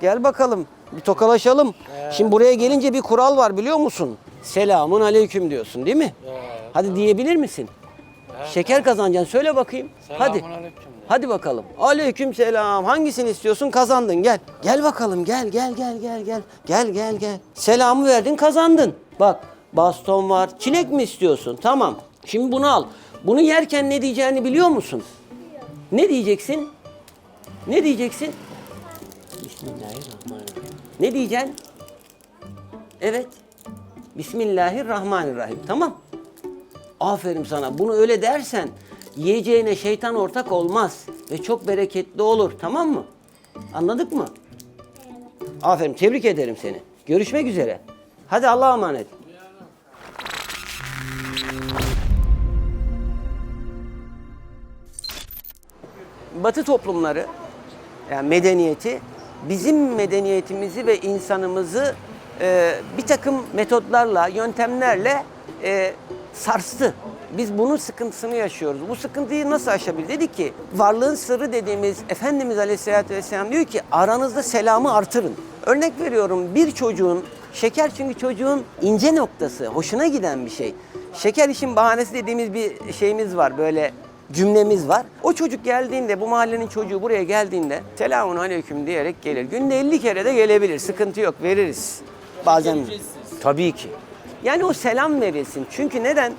Gel bakalım. Bir tokalaşalım. Şimdi buraya gelince bir kural var biliyor musun? Selamun aleyküm diyorsun değil mi? Hadi diyebilir misin? Şeker kazanacaksın. Söyle bakayım. Hadi. Hadi bakalım. Aleyküm selam. Hangisini istiyorsun? Kazandın. Gel. Gel bakalım. Gel gel gel gel gel. Gel gel gel. Selamı verdin, kazandın. Bak, baston var. Çilek mi istiyorsun? Tamam. Şimdi bunu al. Bunu yerken ne diyeceğini biliyor musun? Ne diyeceksin? Ne diyeceksin? Bismillahirrahmanirrahim. Ne diyeceksin? Evet. Bismillahirrahmanirrahim. Tamam. Aferin sana. Bunu öyle dersen yiyeceğine şeytan ortak olmaz ve çok bereketli olur. Tamam mı? Anladık mı? Aferin. Tebrik ederim seni. Görüşmek üzere. Hadi Allah'a emanet. Batı toplumları yani medeniyeti bizim medeniyetimizi ve insanımızı e, bir takım metotlarla, yöntemlerle e, sarstı. Biz bunun sıkıntısını yaşıyoruz. Bu sıkıntıyı nasıl aşabiliriz? Dedi ki varlığın sırrı dediğimiz Efendimiz Aleyhisselatü Vesselam diyor ki aranızda selamı artırın. Örnek veriyorum bir çocuğun şeker çünkü çocuğun ince noktası, hoşuna giden bir şey. Şeker işin bahanesi dediğimiz bir şeyimiz var böyle cümlemiz var. O çocuk geldiğinde, bu mahallenin çocuğu buraya geldiğinde selamun aleyküm diyerek gelir. Günde 50 kere de gelebilir. Sıkıntı yok, veririz. Bazen. Tabii ki. Yani o selam verilsin. Çünkü neden?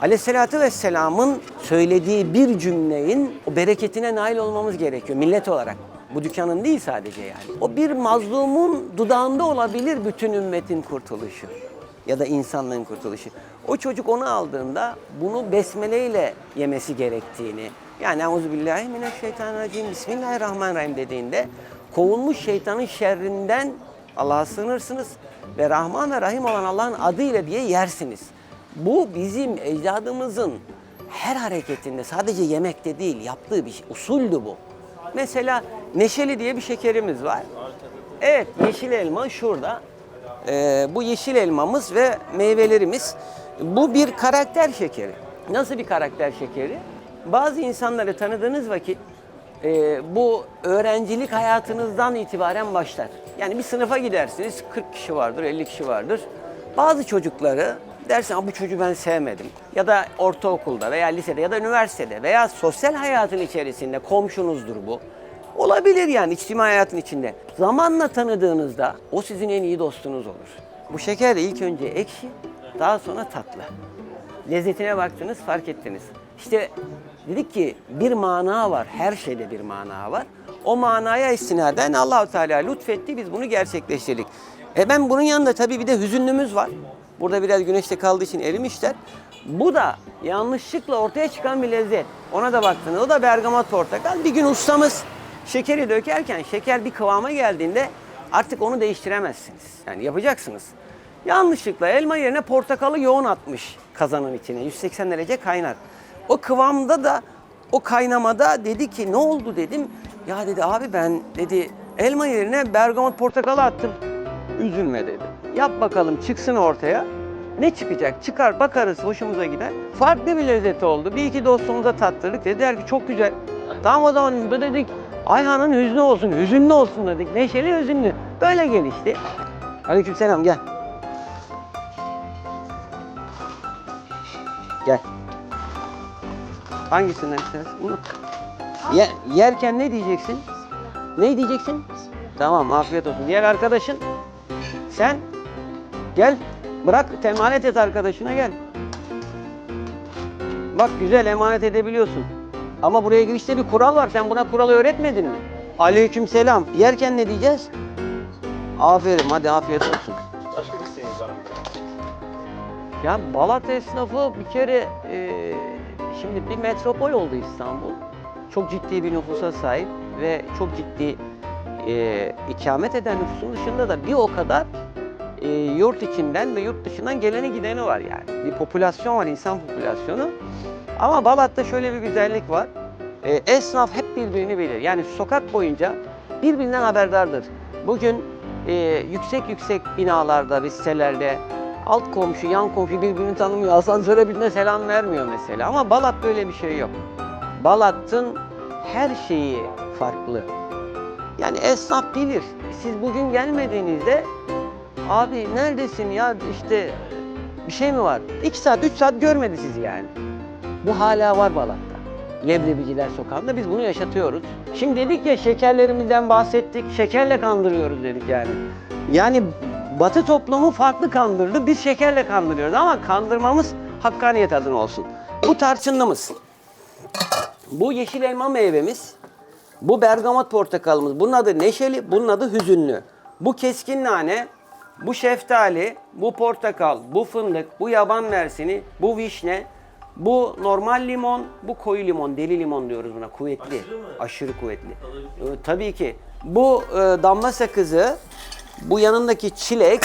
Aleyhissalatü vesselamın söylediği bir cümlenin o bereketine nail olmamız gerekiyor millet olarak. Bu dükkanın değil sadece yani. O bir mazlumun dudağında olabilir bütün ümmetin kurtuluşu ya da insanlığın kurtuluşu. O çocuk onu aldığında bunu besmeleyle yemesi gerektiğini yani Euzubillahimineşşeytanirracim Bismillahirrahmanirrahim dediğinde kovulmuş şeytanın şerrinden Allah'a sığınırsınız ve Rahman ve Rahim olan Allah'ın adıyla diye yersiniz. Bu bizim ecdadımızın her hareketinde sadece yemekte değil yaptığı bir şey, usuldü bu. Mesela neşeli diye bir şekerimiz var. Evet yeşil elma şurada. Ee, bu yeşil elmamız ve meyvelerimiz. Bu bir karakter şekeri. Nasıl bir karakter şekeri? Bazı insanları tanıdığınız vakit e, bu öğrencilik hayatınızdan itibaren başlar. Yani bir sınıfa gidersiniz 40 kişi vardır 50 kişi vardır. Bazı çocukları dersin "Aa, bu çocuğu ben sevmedim. Ya da ortaokulda veya lisede ya da üniversitede veya sosyal hayatın içerisinde komşunuzdur bu. Olabilir yani içtimai hayatın içinde. Zamanla tanıdığınızda o sizin en iyi dostunuz olur. Bu şeker ilk önce ekşi, daha sonra tatlı. Lezzetine baktınız, fark ettiniz. İşte dedik ki bir mana var, her şeyde bir mana var. O manaya istinaden Allahu Teala lütfetti, biz bunu gerçekleştirdik. E ben bunun yanında tabii bir de hüzünlümüz var. Burada biraz güneşte kaldığı için erimişler. Bu da yanlışlıkla ortaya çıkan bir lezzet. Ona da baktınız. O da bergamot portakal. Bir gün ustamız şekeri dökerken şeker bir kıvama geldiğinde artık onu değiştiremezsiniz. Yani yapacaksınız. Yanlışlıkla elma yerine portakalı yoğun atmış kazanın içine. 180 derece kaynar. O kıvamda da o kaynamada dedi ki ne oldu dedim. Ya dedi abi ben dedi elma yerine bergamot portakalı attım. Üzülme dedi. Yap bakalım çıksın ortaya. Ne çıkacak? Çıkar bakarız hoşumuza gider. Farklı bir lezzet oldu. Bir iki dostumuza tattırdık. Dediler ki çok güzel. Tamam o zaman dedik Ayhan'ın hüznü olsun, hüzünlü olsun dedik. Neşeli hüzünlü. Böyle gelişti. Aleykümselam gel. Gel. Hangisinden istersin? Bunu. Ye- yerken ne diyeceksin? Ne diyeceksin? Tamam afiyet olsun. Diğer arkadaşın sen gel bırak emanet et arkadaşına gel. Bak güzel emanet edebiliyorsun. Ama buraya girişte bir kural var. Sen buna kuralı öğretmedin mi? Aleyküm selam. Yerken ne diyeceğiz? Aferin hadi afiyet olsun. Başka bir var mı? Ya Balat esnafı bir kere e, şimdi bir metropol oldu İstanbul. Çok ciddi bir nüfusa sahip ve çok ciddi e, ikamet eden nüfusun dışında da bir o kadar e, yurt içinden ve yurt dışından geleni gideni var yani. Bir popülasyon var, insan popülasyonu. Ama Balat'ta şöyle bir güzellik var. E, esnaf hep birbirini bilir. Yani sokak boyunca birbirinden haberdardır. Bugün e, yüksek yüksek binalarda ve alt komşu, yan komşu birbirini tanımıyor. Asansöre birine selam vermiyor mesela. Ama Balat böyle bir şey yok. Balat'ın her şeyi farklı. Yani esnaf bilir. siz bugün gelmediğinizde abi neredesin ya işte bir şey mi var? 2 saat 3 saat görmedi sizi yani. Bu hala var Balat'ta. Leblebiciler sokağında biz bunu yaşatıyoruz. Şimdi dedik ya şekerlerimizden bahsettik. Şekerle kandırıyoruz dedik yani. Yani Batı toplumu farklı kandırdı. Biz şekerle kandırıyoruz ama kandırmamız hakkaniyet adına olsun. Bu tarçınlımız. Bu yeşil elma meyvemiz. Bu bergamot portakalımız. Bunun adı neşeli, bunun adı hüzünlü. Bu keskin nane, bu şeftali, bu portakal, bu fındık, bu yaban mersini, bu vişne, bu normal limon, bu koyu limon, deli limon diyoruz buna. Kuvvetli. Aşırı mı? Aşırı kuvvetli. Ee, tabii ki. Bu e, damla sakızı, bu yanındaki çilek,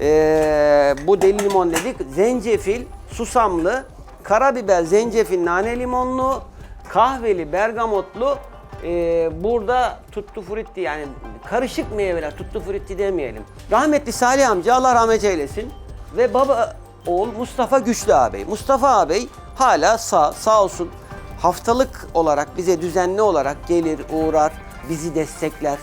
ee, bu deli limon dedik. Zencefil, susamlı, karabiber, zencefil, nane limonlu, kahveli, bergamotlu. ee, burada tuttu frutti yani karışık meyveler, tuttu frutti demeyelim. Rahmetli Salih amca Allah rahmet eylesin ve baba oğul Mustafa Güçlü ağabey. Mustafa ağabey hala sağ, sağ olsun haftalık olarak bize düzenli olarak gelir, uğrar, bizi destekler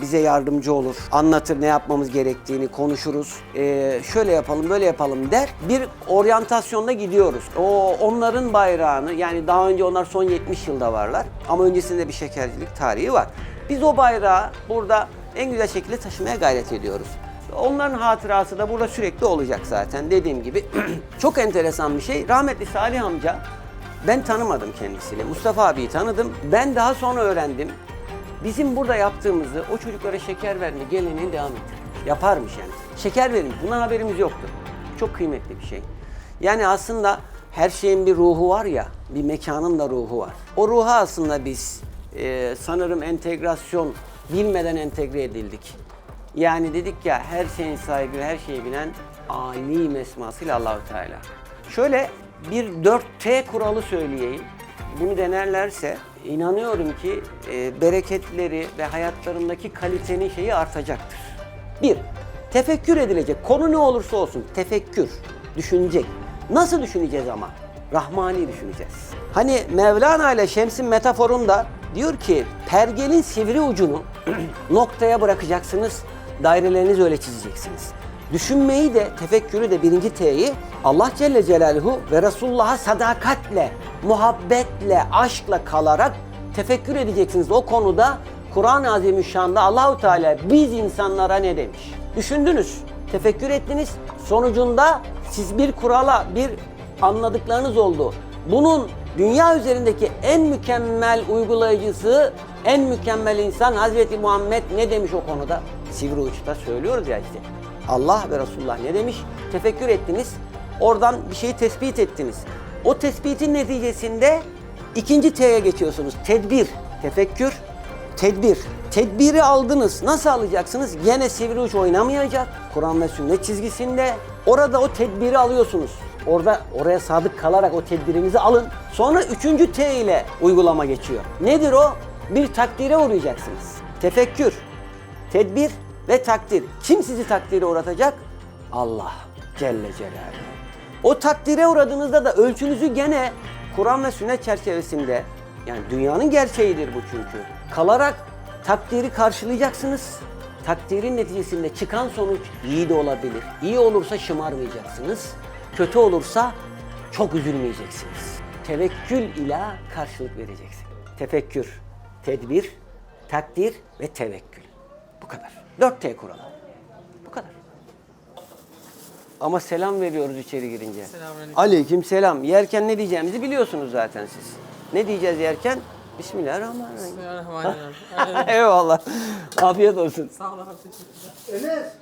bize yardımcı olur. Anlatır ne yapmamız gerektiğini konuşuruz. Ee, şöyle yapalım, böyle yapalım der. Bir oryantasyonda gidiyoruz. O onların bayrağını yani daha önce onlar son 70 yılda varlar ama öncesinde bir şekercilik tarihi var. Biz o bayrağı burada en güzel şekilde taşımaya gayret ediyoruz. Onların hatırası da burada sürekli olacak zaten dediğim gibi. Çok enteresan bir şey. Rahmetli Salih amca ben tanımadım kendisini. Mustafa abiyi tanıdım. Ben daha sonra öğrendim. Bizim burada yaptığımızı o çocuklara şeker verme geleneğini devam ettirmiş. Yaparmış yani. Şeker verilmiş. Bundan haberimiz yoktu. Çok kıymetli bir şey. Yani aslında her şeyin bir ruhu var ya, bir mekanın da ruhu var. O ruha aslında biz e, sanırım entegrasyon bilmeden entegre edildik. Yani dedik ya her şeyin sahibi, her şeyi bilen Ali mesmasıyla Allahu Teala. Şöyle bir 4T kuralı söyleyeyim. Bunu denerlerse inanıyorum ki e, bereketleri ve hayatlarındaki kalitenin şeyi artacaktır. Bir, tefekkür edilecek. Konu ne olursa olsun tefekkür, düşünecek. Nasıl düşüneceğiz ama? Rahmani düşüneceğiz. Hani Mevlana ile Şems'in metaforunda diyor ki pergelin sivri ucunu noktaya bırakacaksınız, dairelerinizi öyle çizeceksiniz. Düşünmeyi de, tefekkürü de birinci T'yi Allah Celle Celaluhu ve Resulullah'a sadakatle, muhabbetle, aşkla kalarak tefekkür edeceksiniz. O konuda Kur'an-ı Azimüşşan'da Allahu Teala biz insanlara ne demiş? Düşündünüz, tefekkür ettiniz. Sonucunda siz bir kurala, bir anladıklarınız oldu. Bunun dünya üzerindeki en mükemmel uygulayıcısı, en mükemmel insan Hazreti Muhammed ne demiş o konuda? Sivri uçta söylüyoruz ya işte. Allah ve Resulullah ne demiş? Tefekkür ettiniz. Oradan bir şeyi tespit ettiniz. O tespitin neticesinde ikinci T'ye geçiyorsunuz. Tedbir, tefekkür, tedbir. Tedbiri aldınız. Nasıl alacaksınız? Gene sivri uç oynamayacak. Kur'an ve sünnet çizgisinde. Orada o tedbiri alıyorsunuz. Orada oraya sadık kalarak o tedbirinizi alın. Sonra üçüncü T ile uygulama geçiyor. Nedir o? Bir takdire uğrayacaksınız. Tefekkür, tedbir ve takdir. Kim sizi takdire uğratacak? Allah Celle Celaluhu. O takdire uğradığınızda da ölçünüzü gene Kur'an ve sünnet çerçevesinde yani dünyanın gerçeğidir bu çünkü. Kalarak takdiri karşılayacaksınız. Takdirin neticesinde çıkan sonuç iyi de olabilir. İyi olursa şımarmayacaksınız. Kötü olursa çok üzülmeyeceksiniz. Tevekkül ile karşılık vereceksin. Tefekkür, tedbir, takdir ve tevekkül. Bu kadar. 4T kuralı. Bu kadar. Ama selam veriyoruz içeri girince. Selamünaleyküm. Aleyküm selam. Yerken ne diyeceğimizi biliyorsunuz zaten siz. Ne diyeceğiz yerken? Bismillahirrahmanirrahim. Bismillahirrahmanirrahim. Eyvallah. Afiyet olsun. Sağ olun. Enes